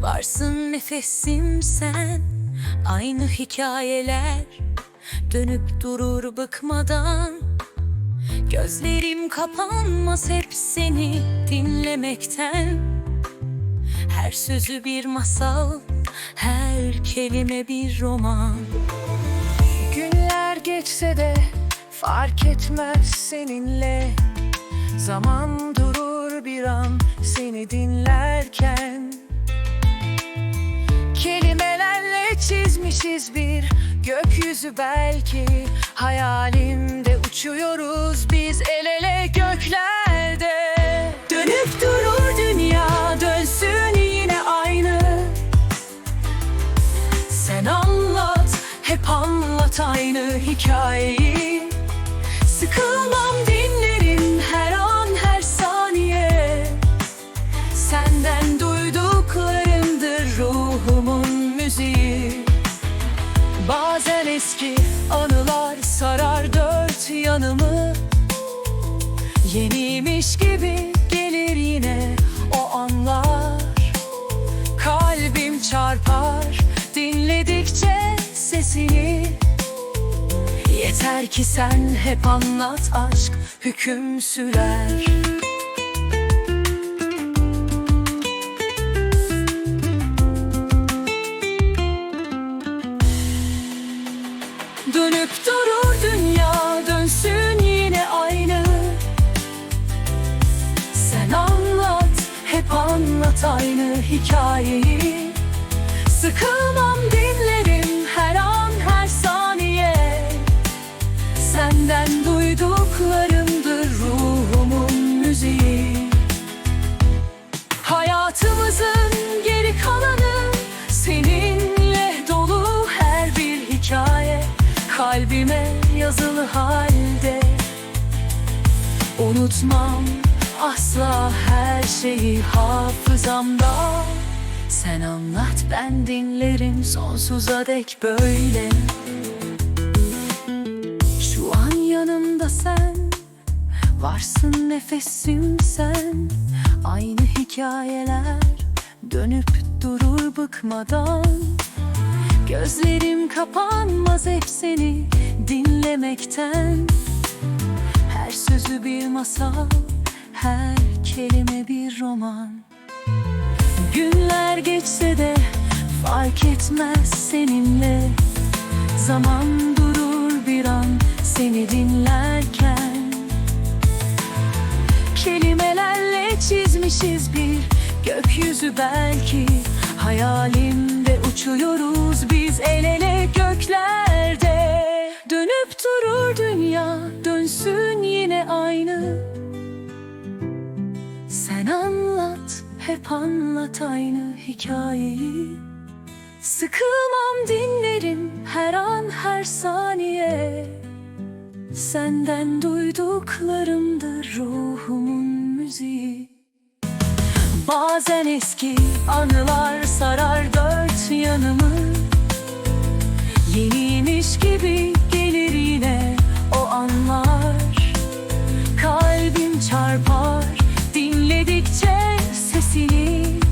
Varsın nefesim sen. Aynı hikayeler Dönüp durur bıkmadan. Gözlerim kapanmaz hep seni dinlemekten. Her sözü bir masal Her kelime bir roman. Günler geçse de fark etmez seninle. Zaman durur bir an seni dinlerken. Kelimelerle çizmişiz bir gökyüzü belki. Hayalimde uçuyoruz biz el ele göklerde. Dönüp durur dünya dönsün yine aynı. Sen anlat, hep anlat aynı hikayeyi. Sıkılmam eski anılar sarar dört yanımı. Yeniymiş gibi gelir yine o anlar. Kalbim çarpar dinledikçe sesini. Yeter ki sen hep anlat aşk hüküm sürer hikayeyi. Sıkılmam dinlerim her an her saniye. Senden duyduklarımdır ruhumun müziği. Hayatımızın geri kalanı Seninle dolu her bir hikaye. Kalbime yazılı halde. Unutmam asla her şeyi hafızamda. Sen anlat ben dinlerim sonsuza dek böyle. Şu an yanımda sen Varsın nefesim sen. Aynı hikayeler Dönüp durur bıkmadan. Gözlerim kapanmaz hep seni dinlemekten. Her sözü bir masal Her kelime bir roman. Günler geçse de fark etmez seninle. Zaman durur bir an seni dinlerken. Kelimelerle çizmişiz bir gökyüzü belki. Hayalimde uçuyoruz biz el ele göklerde. Dönüp durur dünya dönsün yine hep anlat aynı hikayeyi. Sıkılmam dinlerim her an her saniye. Senden duyduklarımdır ruhumun müziği. Bazen eski anılar sarar dört yanımı. Yeniymiş gibi gelir yine o anlar. Kalbim çarpar dinledikçe всієї.